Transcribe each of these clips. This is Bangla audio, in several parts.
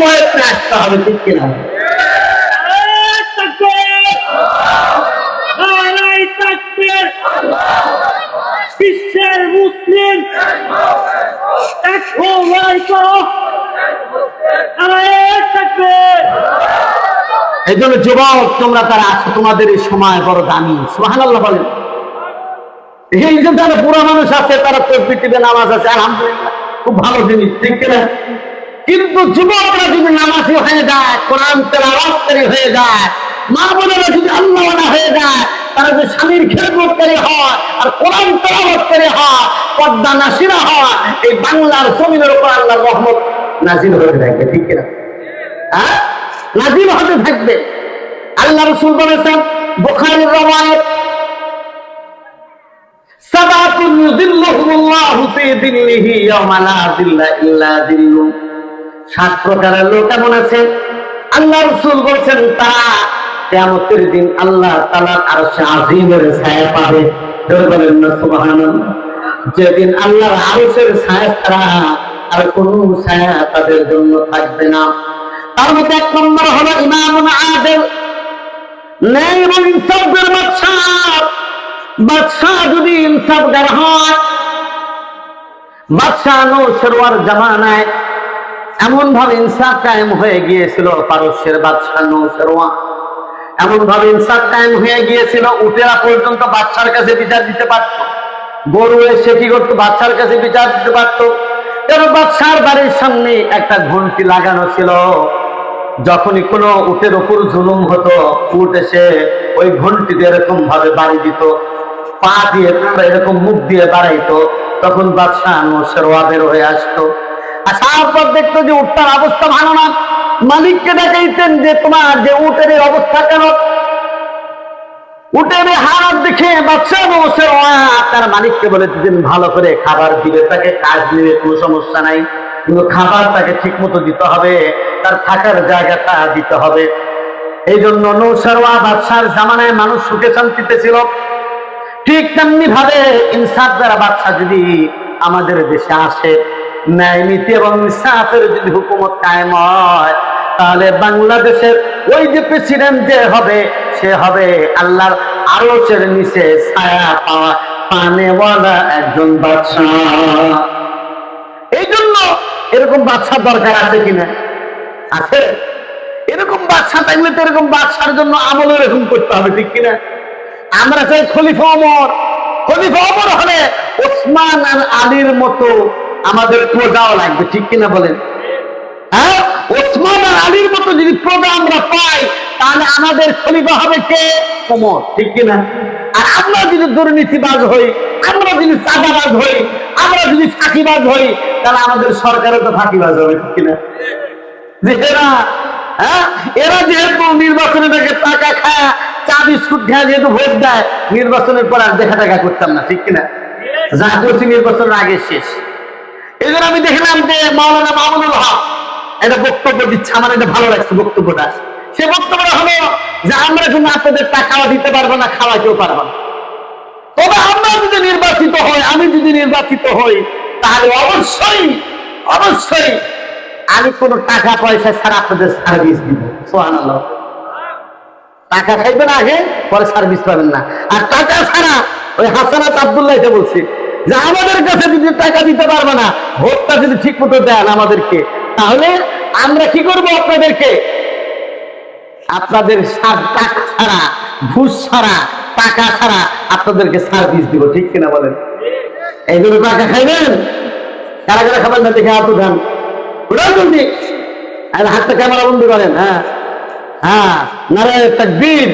বয়সে আসতে হবে, ঠিক কিনা? বিশ্বের মুসলিম এই জন্য যুবক, তোমরা তারা আছো, তোমাদের এই সময় বড় দামি। সুহান আল্লাহ বলেন। এই যে যারা বুড়া মানুষ আছে, তারা তসবি টিপে নামাজ আছে, আলহামদুলিল্লাহ। খুব ভালো জিনিস, ঠিক কিনা? কিন্তু যুবকরা যদি নামাজি হয়ে যায়, কোরআন তেলাওয়াতকারী হয়ে যায় মা বোনেরা যদি আল্লাহ হয়ে যায়, তারা যে স্বামীর খেদমতকারী হয়, আর কোরআন তেলাওয়াতকারী হয়, পদ্মা নাসিরা হয়, এই বাংলার জমিনের উপর আল্লাহর রহমত নাজিল হয়ে থাকবে, ঠিক কিনা? হ্যাঁ? নাজিল হতে থাকবে। আল্লাহ রসুল বলেছেন, বোখারির রবায়ত সাবাতুন ইউযিল্লুহুমুল্লাহু ফি দিল্লিহি ইয়াওমা লা দিল্লা ইল্লা দিল্লু সাত প্রকারের লোক এমন আছে। আল্লাহ রসুল বলছেন, তারা কিয়ামতের দিন আল্লাহ তাআলার আরশে আজিমের ছায়া পাবে। না, সুবহানাল্লাহ। যেদিন আল্লাহর আরশের ছায়া ছাড়া আর কোন ছায়া তাদের জন্য থাকবে না। তার মধ্যে এক নম্বর হলো ইমামুন আদেল। ন্যায় এবং ইনসাফের বাদশাহ। বাদশাহ যদি ইনসাফগার হয়, বাদশাহ নৌসরওয়ার জামানায় এমন ভাবে ইনসাফ কায়েম হয়ে গিয়েছিল পারস্যের বাদশাহ নৌসরওয়া এমন ভাবে ইনসাফ কায়েম হয়ে গিয়েছিল, উটেরা পর্যন্ত বাচ্চার কাছে বিচার দিতে পারত। গরু এসে কি করতো? বাচ্চার কাছে বিচার দিতে পারত। কেন? বাদশার বাড়ির সামনে একটা ঘন্টি লাগানো ছিল। যখনই কোনো উটের ওপর জুলুম হতো, উট এসে ওই ঘন্টিতে এরকম ভাবে বাড়ি দিত। পা দিয়ে, এরকম মুখ দিয়ে বাড়াইতো। তখন বাদশাহ নোসেরোয়া বের হয়ে আসতো। আসার পর দেখতো যে উটটার অবস্থা ভালো না। মালিককে দেখাইতেন যে তোমার যে উটের অবস্থা কেন? উটের হারাত দেখে বাচ্চা নোসেরোয়া তার মালিককে বলে দিতেন ভালো করে খাবার দিবে, তাকে কাজ নেবে কোনো সমস্যা নাই। কিন্তু খাবার তাকে ঠিক মতো দিতে হবে, তার থাকার জায়গাটা দিতে হবে। এই জন্য নৌসারোয়া বাদশার জামানায় মানুষ সুখে শান্তিতে ছিল। ঠিক তেমনি ভাবে ইনসাফ দ্বারা বাচ্চা যদি আমাদের দেশে আসে ন্যায় নীতি এবং ইনসাফের যদি হুকুমত কায়েম হয়, তাহলে বাংলাদেশের ওই যে প্রেসিডেন্ট যে হবে, সে হবে আল্লাহর আলোচের নিচে ছায়া পাওয়া পানেওয়ালা একজন বাদশাহ। এই জন্য এরকম বাচ্চা দরকার আছে কিনা আছে। এরকম বাচ্চা থাকলে তো এরকম বাচ্চার জন্য আমল এরকম করতে হবে, ঠিক কিনা? আমরা চাই খলিফা অমর খলিফা অমর হলে ওসমান আর আলীর মতো আমাদের প্রজাও লাগবে, ঠিক কিনা বলেন? হ্যাঁ? ওসমান আর আলীর মতো যদি প্রজা আমরা পাই, তাহলে আমাদের খলিফা হবে কে? অমর ঠিক কিনা? আর আমরা যদি দুর্নীতিবাজ হই, আমরা যদি চাঁদাবাজ হই, আমরা যদি ফাঁকিবাজ হই, তাহলে আমাদের সরকারও তো ফাঁকিবাজ হবে, ঠিক কিনা? এরা হ্যাঁ? এরা যেহেতু নির্বাচনে থেকে টাকা খায়, চা বিস্কুট খায়, যেহেতু ভোট দেয়, নির্বাচনের পর আর দেখা টাকা করতাম না, ঠিক কিনা? যা করছি নির্বাচনের আগে শেষ। এই আমি দেখলাম যে মাওলানা মামুনুল হক একটা বক্তব্য দিচ্ছে, আমার এটা ভালো লাগছে, বক্তব্যটা সে বক্তব্যটা হলো যে আমরা কিন্তু আপনাদের টাকাও দিতে পারব না, খাওয়াতেও পারব না। তবে আমরা যদি নির্বাচিত হই, আমি যদি নির্বাচিত হই, তাহলে অবশ্যই অবশ্যই আমি কোনো টাকা পয়সা ছাড়া আপনাদের সার্ভিস দিব। সোহান টাকা খাইবেন আগে, পরে সার্ভিস পাবেন না। আর টাকা ছাড়া ওই হাসানাত আবদুল্লাহ বলছি যে আমাদের কাছে যদি টাকা দিতে পারবে না, ভোটটা যদি ঠিক মতো দেন আমাদেরকে, তাহলে আমরা কি করব আপনাদেরকে? আপনাদের টাকা ছাড়া, ঘুষ ছাড়া, টাকা ছাড়া আপনাদেরকে সার্ভিস দিব, ঠিক কিনা বলেন? এইগুলো টাকা খাইবেন? কারা কারা খাবেন না দেখে হাত উঠান। আর হাতটা ক্যামেরা বন্ধ করেন হ্যাঁ। হ্যাঁ নারায় তাকবীর।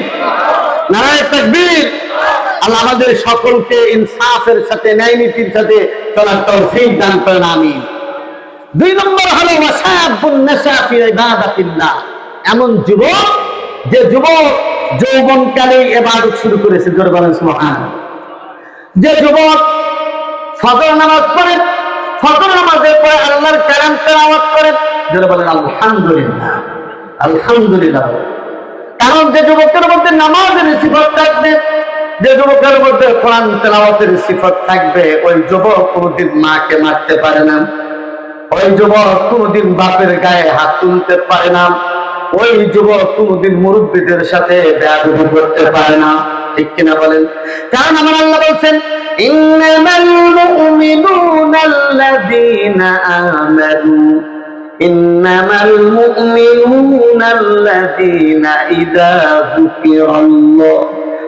নারায় তাকবীর। আল্লাহ আমাদের সকলকে ইনসাফের সাথে, ন্যায় নীতির সাথে চলার তৌফিক দান করেন আমি দুই নম্বর হলো এমন যুবক, যে যুবক যৌবনকালে ইবাদত শুরু করেছে, জোরে যে যুবক ফজর নামাজ পড়ে, ফজর নামাজের পরে আল্লাহর কালাম তেলাওয়াত করে, জোরে বলেন, আলহামদুলিল্লাহ আলহামদুলিল্লাহ। কারণ যে যুবকের মধ্যে নামাজের সিফত থাকবে যে যুবকের মধ্যে কোরআন তেলাওয়াতের সিফত থাকবে ওই যুবক কোনোদিন মাকে মারতে পারে না ওই যুবক কোনোদিন বাপের গায়ে হাত তুলতে পারে না ওই যুবক কোনোদিন মুরব্বীদের সাথে বেয়াদবি করতে পারে না ঠিক কিনা বলেন কারণ আমার আল্লাহ বলছেন ইন্নামাল মুমিনুনা আল্লাযীনা আমানু إنما المؤمنون الذين إذا ذكر الله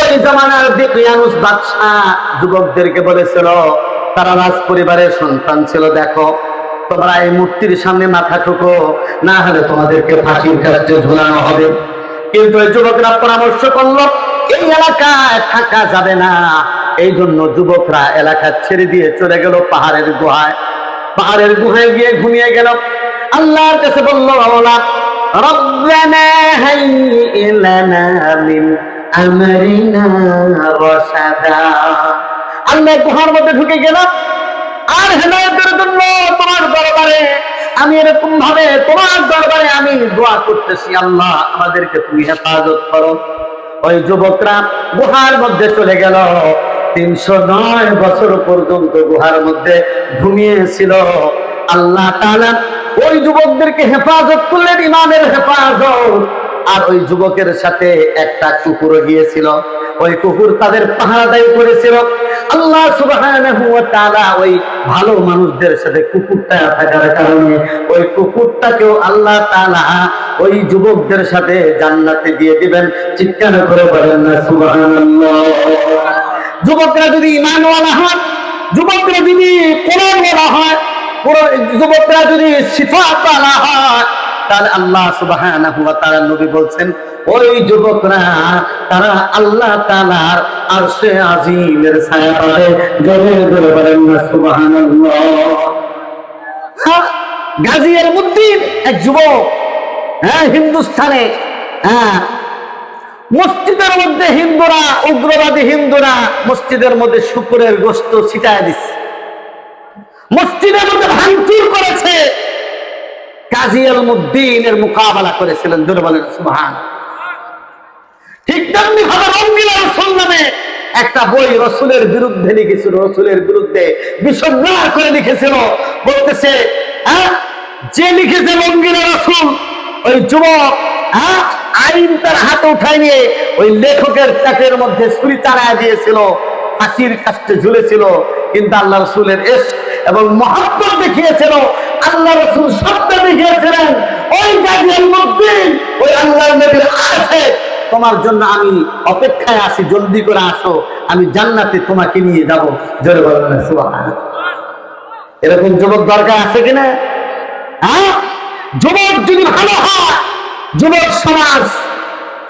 ওই জামানার দিকিয়ানুস বাদশা যুবকদেরকে বলেছিল, তারা রাজ পরিবারের সন্তান ছিল, দেখো, তোমরা এই মূর্তির সামনে মাথা ঠুকো, না হলে তোমাদেরকে ফাঁসির কাছে ঝুলানো হবে। কিন্তু এই যুবকরা পরামর্শ করল, এই এলাকায় থাকা যাবে না। এই জন্য যুবকরা এলাকা ছেড়ে দিয়ে চলে গেল পাহাড়ের গুহায়। পাহাড়ের গুহায় গিয়ে ঘুমিয়ে গেল। আল্লাহর কাছে বলল রব্বানা হাইয়্ লানা মিন আমরিনা রাশাদা আল্লাহ গুহার মধ্যে ঢুকে গেলাম। আর হেদায়েতের জন্য তোমার দরবারে আমি এরকম ভাবে তোমার দরবারে আমি দোয়া করতেছি, আল্লাহ আমাদেরকে তুমি হেফাজত করো। ওই যুবকরা গুহার মধ্যে চলে গেল। তিনশো নয় বছর পর্যন্ত গুহার মধ্যে ঘুমিয়েছিল। আল্লাহ তাআলা ওই যুবকদেরকে হেফাজত করলেন ইমানের হেফাজত। আর ওই যুবকের সাথে একটা কুকুরও গিয়েছিল। ওই কুকুর তাদের পাহারাদারি করেছিল। আল্লাহ তাআলা ওই ভালো মানুষদের সাথে কুকুরটা থাকার কারণে ওই কুকুরটাকেও আল্লাহ তাআলা ওই যুবকদের সাথে জান্নাতে দিয়ে দিবেন। চিৎকার করে বলেন না, সুবহানাল্লাহ। যুবকরা যদি ইমানওয়ালা হয়, যুবকরা যদি কোরআনওয়ালা হয় যুবকরা যদি সিফাতওয়ালা হয় তাহলে আল্লাহ ওয়া নবী বলছেন ওই যুবকরা তারা আল্লাহ তাআলার আরশে আজিমের ছায়া জোরে জোরে বলেন না সুবহানাল্লাহ। হ্যাঁ, মুদ্দিন এক যুবক হ্যাঁ হিন্দুস্থানে হ্যাঁ মসজিদের মধ্যে হিন্দুরা উগ্রবাদী হিন্দুরা মসজিদের মধ্যে শুকুরের গোস্ত ছিটায় দিচ্ছে। মসজিদের মধ্যে ভাঙচুর করেছে। কাজী আল মুদ্দিনের মোকাবেলা করেছিলেন জোরে বলেন ঠিক তেমনি ভাবে রঙ্গিলা রসুল নামে একটা বই রসুলের বিরুদ্ধে লিখেছিল, রসুলের বিরুদ্ধে বিষগ্রাহ করে লিখেছিল। বলতেছে হ্যাঁ যে লিখেছে রঙ্গিলা রসুল, ওই যুবক হ্যাঁ আইন তার হাতে উঠায় নিয়ে ওই লেখকের পেটের মধ্যে ছুরি চালায় দিয়েছিল, ফাঁসির কাছে ঝুলেছিল। কিন্তু আল্লাহ রসুলের এস এবং মহাত্মা দেখিয়েছিল, আল্লাহ রসুল শব্দ দেখিয়েছিলেন, ওই গাজীর মধ্যে, ওই আল্লাহ নবীর আছে। তোমার জন্য আমি অপেক্ষায় আসি জলদি করে আসো, আমি জান্নাতে তোমাকে নিয়ে যাব। জোরে বলেন এরকম যুবক দরকার আছে কিনা হ্যাঁ? যুবক যদি ভালো হয়, যুবক সমাজ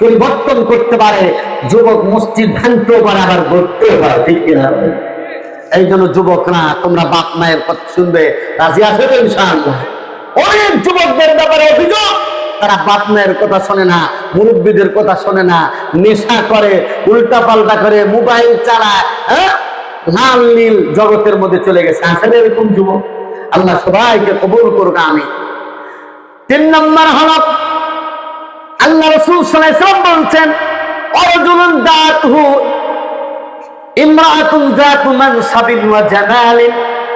পরিবর্তন করতে পারে, যুবক মসজিদ ভাঙতেও পারে আবার গড়তেও পারে, ঠিক কিনা? এই জন্য যুবকরা, তোমরা বাপ মায়ের কথা শুনবে, রাজি আছে তো অনেক যুবকদের ব্যাপারে অভিযোগ, তারা বাপ মায়ের কথা শোনে না, মুরব্বীদের কথা শোনে না, নেশা করে উল্টা পাল্টা করে, মোবাইল চালায় হ্যাঁ? লাল নীল জগতের মধ্যে চলে গেছে। আসলে এরকম যুবক, আল্লাহ সবাইকে কবুল করুক আমি তিন নম্বর হল আল্লাহ রসুল বলছেন অর্জুন দাতুহু ইমরাতুন জাতু মানসাবিন ওয়া জামালিন।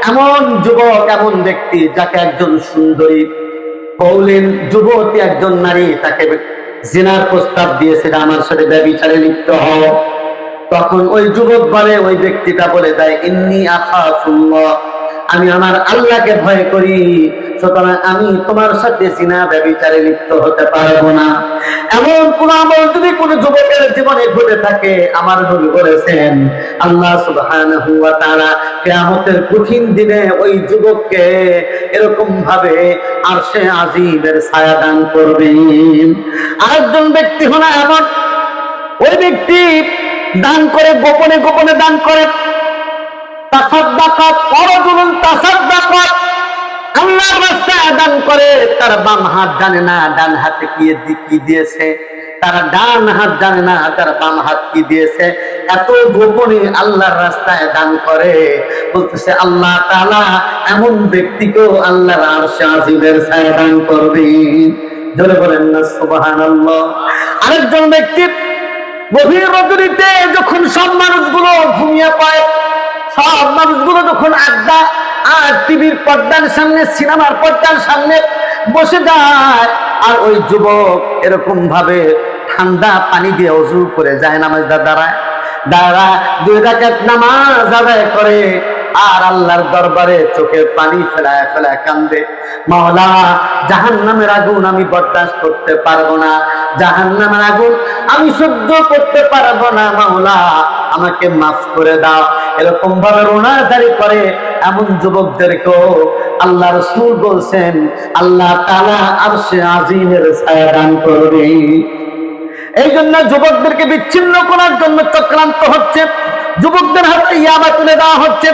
এমন যুবক, এমন ব্যক্তি যাকে একজন সুন্দরী, কৌলিন যুবতী একজন নারী তাকে জিনার প্রস্তাব দিয়েছে আমার সাথে ব্যবিচারে লিপ্ত হও। তখন ওই যুবক বলে, ওই ব্যক্তিটা বলে দেয়, ইন্নি আখাফুল্লাহ, আমি আমার আল্লাহকে ভয় করি। সুতরাং আমি তোমার সাথে সিনা ব্যবিচারে লিপ্ত হতে পারব না। এমন কোন আমল যদি কোন যুবকের জীবনে ঘটে থাকে, আমার নবী বলেছেন, আল্লাহ সুবহানাহু ওয়া তাআলা কিয়ামতের কঠিন দিনে ওই যুবককে এরকম ভাবে আরশে আজিমের ছায়া দান করবেন। আরেকজন ব্যক্তি হলো এমন, ওই ব্যক্তি দান করে, গোপনে গোপনে দান করে, তাসাদ্দাকাত পরজুলুন তাসাদ্দাকাত আল্লাহ রাস্তায় দান করে, তার বাম হাত জানে না, ডান হাতে কি দিয়েছে? তার ডান হাত জানে না, তার বাম হাত কি দিয়েছে? এত গোপনে আল্লাহর রাস্তায় দান করে। বলতেছে, আল্লাহ তাআলা এমন ব্যক্তিকেও আল্লাহর আরশে আজিমের ছায়া দান করবে। জোরে বলেন না, সুবহানাল্লাহ। আরেকজন ব্যক্তি গভীর রজনীতে যখন সব মানুষগুলো ঘুমিয়ে পায় সব মানুষগুলো যখন আড্ডা আর টিভির পর্দার সামনে, সিনেমার পর্দার সামনে বসে যায়। আর ওই যুবক এরকম ভাবে ঠান্ডা পানি দিয়ে অজু করে যায় নামাজ দাঁড়ায় দাঁড়া দুই রাকাত নামাজ আদায় করে। আর আল্লাহর দরবারে চোখের পানি ফেলায় ফেলায় কান্দে। মাওলা জাহান নামের আগুন আমি বরদাস্ত করতে পারব না। জাহান নামের আগুন আমি সহ্য করতে পারব না, মাওলা। আমাকে মাফ করে দাও। এরকম ভাবে রোনাদারি করে এমন যুবকদেরকেও আল্লাহ রসুল বলছেন, আল্লাহ তালা আর সে আজিমের ছায়া দান করবে। এই জন্য যুবকদেরকে বিচ্ছিন্ন করার জন্য চক্রান্ত হচ্ছে। যুবকদের হাতে ইয়াবা তুলে দেওয়া হচ্ছে,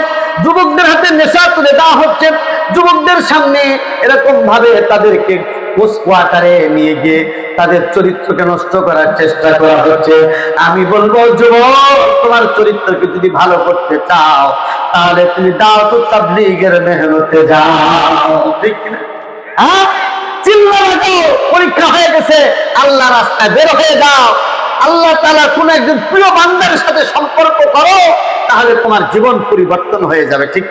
যুবকদের হাতে নেশা তুলে দেওয়া হচ্ছে, যুবকদের সামনে এরকম ভাবে তাদেরকে কোয়ার্টারে নিয়ে গিয়ে তাদের চরিত্রকে নষ্ট করার চেষ্টা করা হচ্ছে। আমি বলব, যুবক, তোমার চরিত্রকে যদি ভালো করতে চাও, তাহলে তুমি দাও তো তাবলিগের মেহনতে যাও। ঠিক না হ্যাঁ? চিল্লা পরীক্ষা হয়ে গেছে, আল্লাহ রাস্তায় বের হয়ে যাও। আল্লাহ তালা কোন একজন প্রিয় বান্দার সাথে সম্পর্ক করো, তাহলে তোমার জীবন পরিবর্তন হয়ে যাবে, ঠিক?